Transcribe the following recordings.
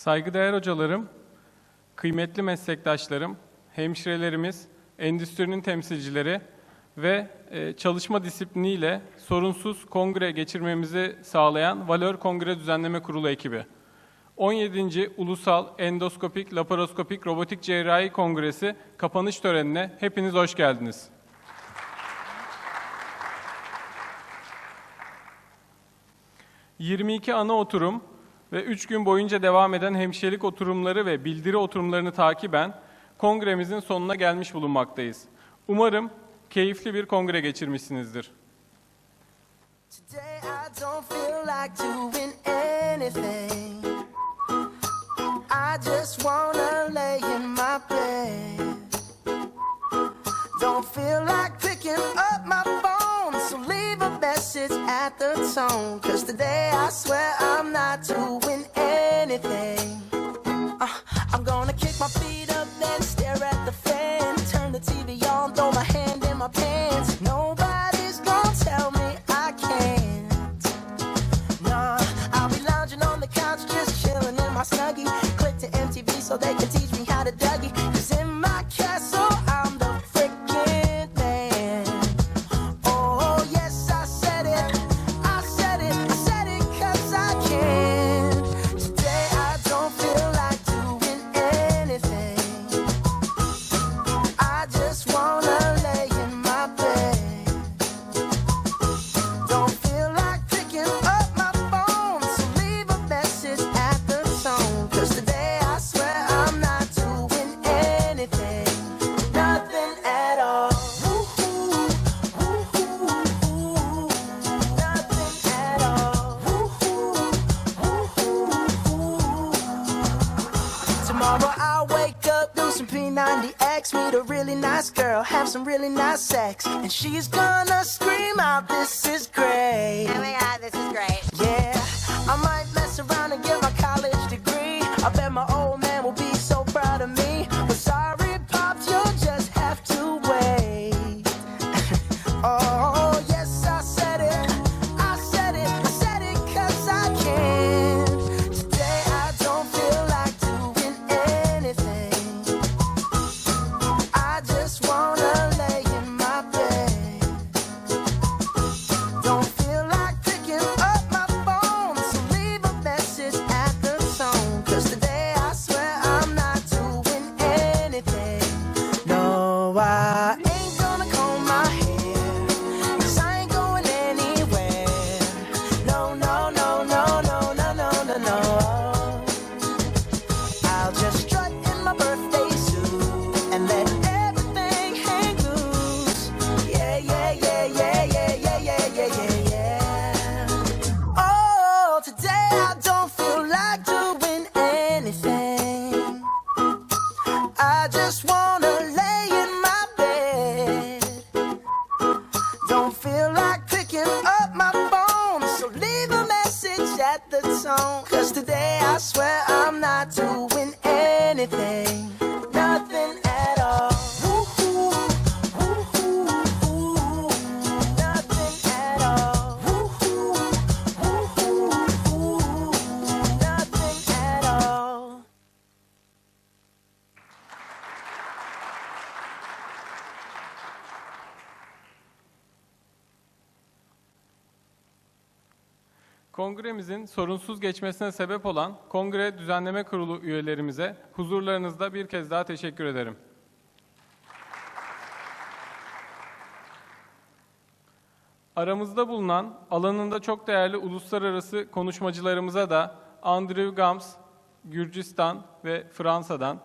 Saygıdeğer hocalarım, kıymetli meslektaşlarım, hemşirelerimiz, endüstrinin temsilcileri ve e, çalışma disipliniyle sorunsuz kongre geçirmemizi sağlayan Valör Kongre Düzenleme Kurulu ekibi. 17. Ulusal Endoskopik Laparoskopik Robotik Cerrahi Kongresi kapanış törenine hepiniz hoş geldiniz. ...22 ana oturum ve 3 gün boyunca devam eden hemşirelik oturumları ve bildiri oturumlarını takiben... ...kongremizin sonuna gelmiş bulunmaktayız. Umarım keyifli bir kongre geçirmişsinizdir. Don't feel like picking up my phone, so leave a message at the tone. Cause today I swear I'm not doing anything. Uh, I'm gonna kick my feet up, then stare at the fan. Turn the TV on, throw my hand in my pants. Nobody's gonna tell me I can't. Nah, I'll be lounging on the couch, just chilling in my snuggie. Click to MTV so they can teach me how to Dougie. Cause in my castle, girl, have some really nice sex, and she's gonna scream out, "This is great." Oh my god, this is Kongremizin sorunsuz geçmesine sebep olan Kongre Düzenleme Kurulu üyelerimize huzurlarınızda bir kez daha teşekkür ederim. Aramızda bulunan alanında çok değerli uluslararası konuşmacılarımıza da Andrew Gams, Gürcistan ve Fransa'dan,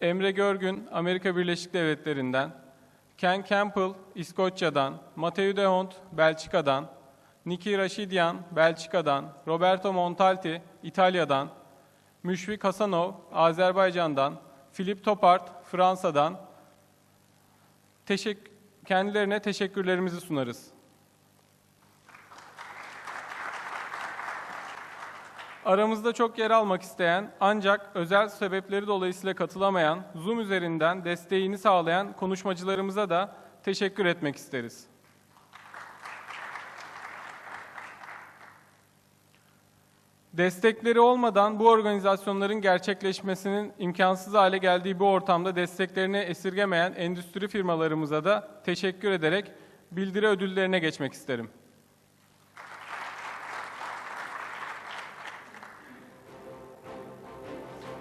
Emre Görgün, Amerika Birleşik Devletleri'nden, Ken Campbell, İskoçya'dan, Matteo De Hond, Belçika'dan, Niki Raşidyan, Belçika'dan, Roberto Montalti, İtalya'dan, Müşfik Hasanov, Azerbaycan'dan, Philip Topart, Fransa'dan teşek kendilerine teşekkürlerimizi sunarız. Aramızda çok yer almak isteyen ancak özel sebepleri dolayısıyla katılamayan, Zoom üzerinden desteğini sağlayan konuşmacılarımıza da teşekkür etmek isteriz. Destekleri olmadan bu organizasyonların gerçekleşmesinin imkansız hale geldiği bu ortamda desteklerini esirgemeyen endüstri firmalarımıza da teşekkür ederek bildiri ödüllerine geçmek isterim.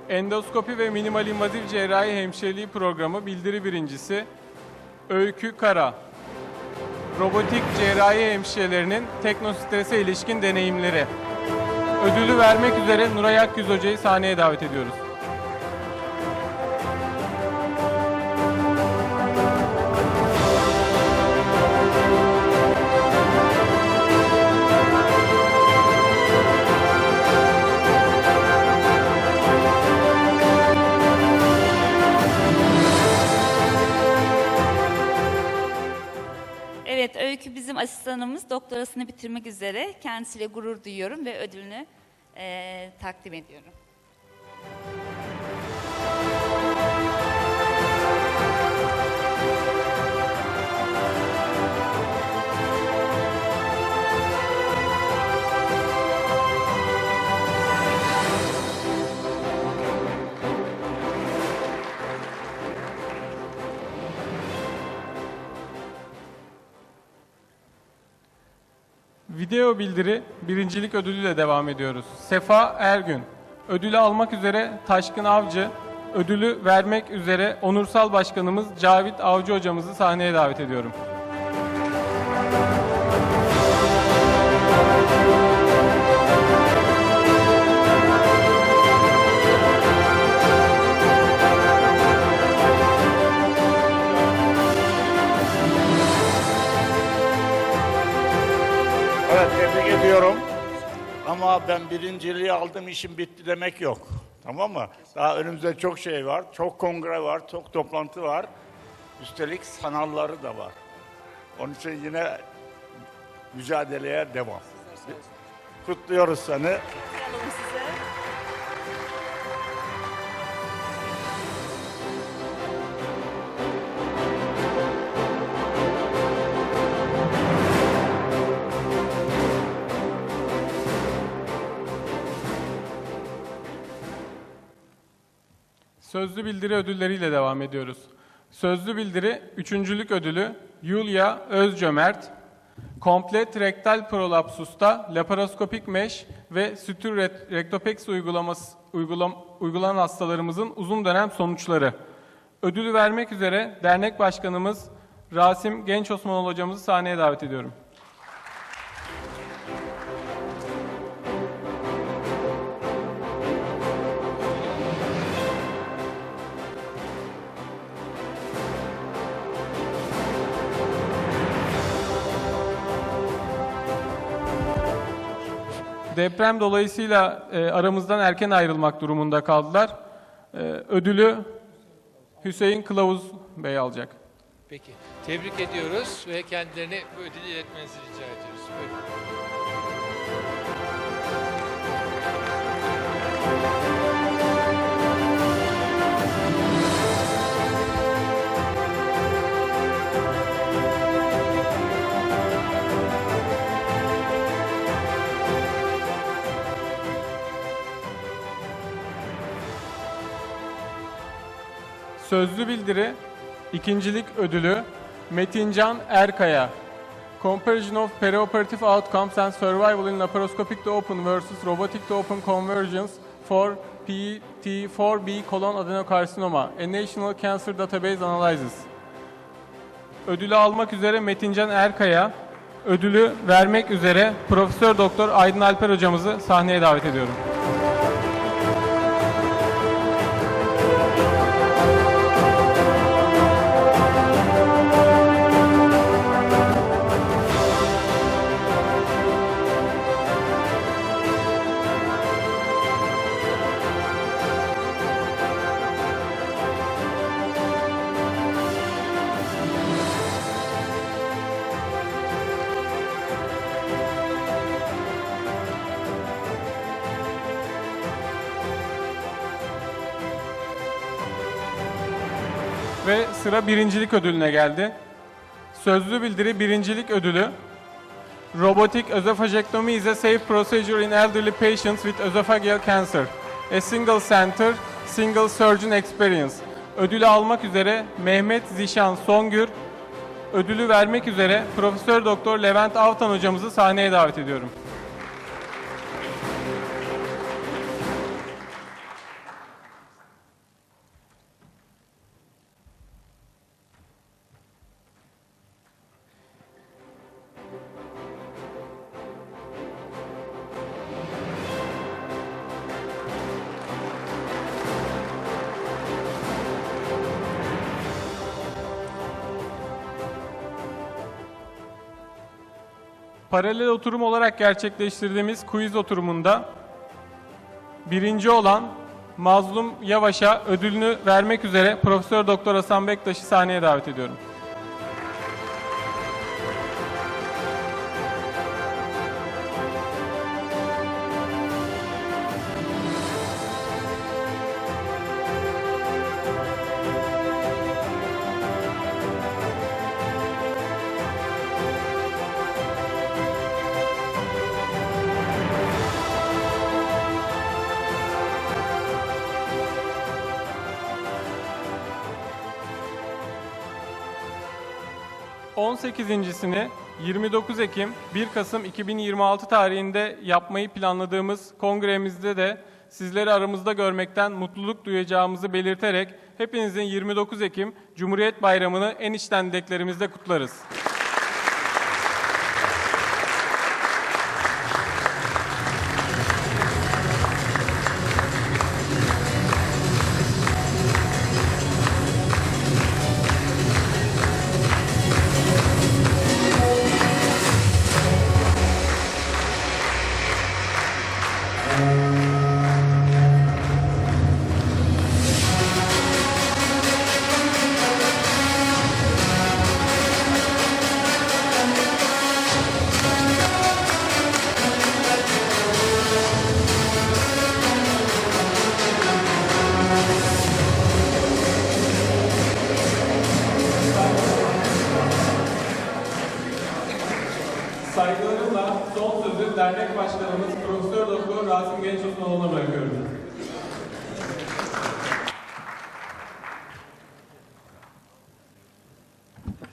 Endoskopi ve minimal invazif cerrahi hemşireliği programı bildiri birincisi Öykü Kara. Robotik cerrahi hemşirelerinin teknostrese ilişkin deneyimleri. Ödülü vermek üzere Nuray Akgüz Hoca'yı sahneye davet ediyoruz. Asistanımız. Doktorasını bitirmek üzere. Kendisiyle gurur duyuyorum ve ödülünü eee, takdim ediyorum. Video bildiri birincilik ödülüyle devam ediyoruz. Sefa Ergün. Ödülü almak üzere Taşkın Avcı, ödülü vermek üzere onursal başkanımız Cavit Avcı hocamızı sahneye davet ediyorum. Tebrik ediyorum. Ama ben birinciliği aldım işim bitti demek yok. Tamam mı? Daha önümüzde çok şey var. Çok kongre var, çok toplantı var. Üstelik sanalları da var. Onun için yine mücadeleye devam. Kutluyoruz seni. Sözlü bildiri ödülleriyle devam ediyoruz. Sözlü bildiri üçüncülük ödülü Yulia Özcömert, komplet rektal prolapsusta laparoskopik mesh ve sütür rektopex uygulaması uygulam, uygulanan hastalarımızın uzun dönem sonuçları. Ödülü vermek üzere dernek başkanımız Rasim Genç Osmanoğlu hocamızı sahneye davet ediyorum. Deprem dolayısıyla e, aramızdan erken ayrılmak durumunda kaldılar. E, ödülü Hüseyin Kılavuz Bey alacak. Peki. Tebrik ediyoruz ve kendilerine bu ödülü iletmenizi rica ediyoruz. Buyurun. Sözlü bildiri ikincilik ödülü Metincan Erkaya. Comparison of Perioperative Outcomes and Survival in Laparoscopic to Open versus Robotic to Open Conversions for PT4B colon adenocarcinoma. A National Cancer Database Analysis. Ödülü almak üzere Metincan Erkaya, ödülü vermek üzere Profesör Doktor Aydın Alper hocamızı sahneye davet ediyorum. Ve sıra birincilik ödülüne geldi. Sözlü bildiri birincilik ödülü Robotic esophageectomy is a safe procedure in elderly patients with esophageal cancer. A single center, single surgeon experience. Ödülü almak üzere Mehmet Zişan Songür, ödülü vermek üzere Profesör Doktor Levent Avtan hocamızı sahneye davet ediyorum. Paralel oturum olarak gerçekleştirdiğimiz quiz oturumunda birinci olan Mazlum Yavaş'a ödülünü vermek üzere Profesör Doktor Hasan Bektaş'ı sahneye davet ediyorum. On sekizincisini 29 Ekim 1 Kasım 2026 tarihinde yapmayı planladığımız kongremizde de sizleri aramızda görmekten mutluluk duyacağımızı belirterek hepinizin 29 Ekim Cumhuriyet Bayramı'nı en içten dileklerimizle kutlarız.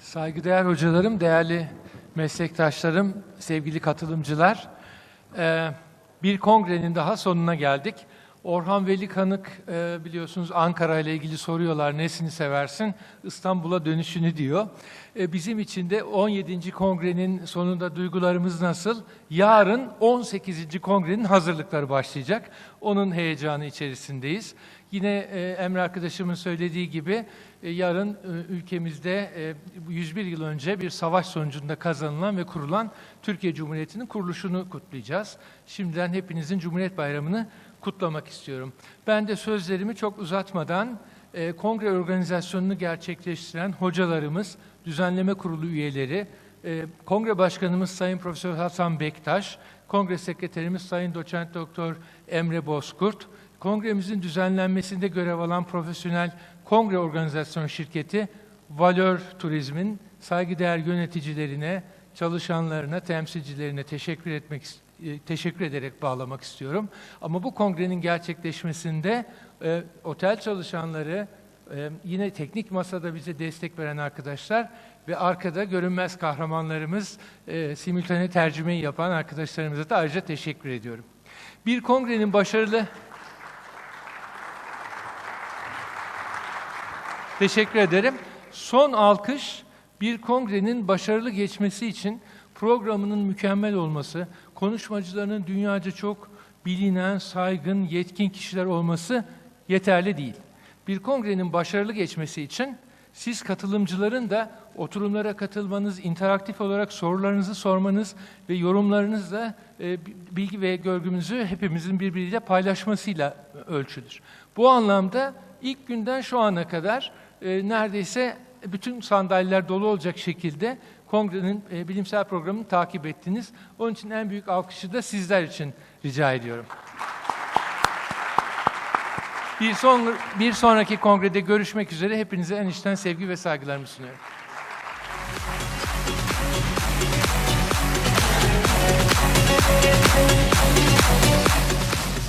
Saygıdeğer hocalarım, değerli meslektaşlarım, sevgili katılımcılar. Bir kongrenin daha sonuna geldik. Orhan Veli Kanık e, biliyorsunuz Ankara ile ilgili soruyorlar nesini seversin? İstanbul'a dönüşünü diyor. E, bizim için de 17. kongrenin sonunda duygularımız nasıl? Yarın 18. kongrenin hazırlıkları başlayacak. Onun heyecanı içerisindeyiz. Yine e, Emre arkadaşımın söylediği gibi e, yarın ülkemizde e, 101 yıl önce bir savaş sonucunda kazanılan ve kurulan Türkiye Cumhuriyeti'nin kuruluşunu kutlayacağız. Şimdiden hepinizin Cumhuriyet Bayramı'nı kutlamak istiyorum. Ben de sözlerimi çok uzatmadan e, kongre organizasyonunu gerçekleştiren hocalarımız, düzenleme kurulu üyeleri, e, kongre başkanımız Sayın Profesör Hasan Bektaş, kongre sekreterimiz Sayın Doçent Doktor Emre Bozkurt, kongremizin düzenlenmesinde görev alan profesyonel kongre organizasyon şirketi Valör Turizm'in saygıdeğer yöneticilerine, çalışanlarına, temsilcilerine teşekkür etmek istiyorum teşekkür ederek bağlamak istiyorum. Ama bu kongrenin gerçekleşmesinde e, otel çalışanları, e, yine teknik masada bize destek veren arkadaşlar ve arkada görünmez kahramanlarımız, e, simultane tercümeyi yapan arkadaşlarımıza da ayrıca teşekkür ediyorum. Bir kongrenin başarılı... Teşekkür ederim. Son alkış bir kongrenin başarılı geçmesi için programının mükemmel olması, konuşmacılarının dünyaca çok bilinen, saygın, yetkin kişiler olması yeterli değil. Bir kongrenin başarılı geçmesi için siz katılımcıların da oturumlara katılmanız, interaktif olarak sorularınızı sormanız ve yorumlarınızla e, bilgi ve görgümüzü hepimizin birbiriyle paylaşmasıyla ölçülür. Bu anlamda ilk günden şu ana kadar e, neredeyse bütün sandalyeler dolu olacak şekilde kongrenin e, bilimsel programını takip ettiniz. Onun için en büyük alkışı da sizler için rica ediyorum. Bir, son, bir sonraki kongrede görüşmek üzere hepinize en içten sevgi ve saygılarımı sunuyorum.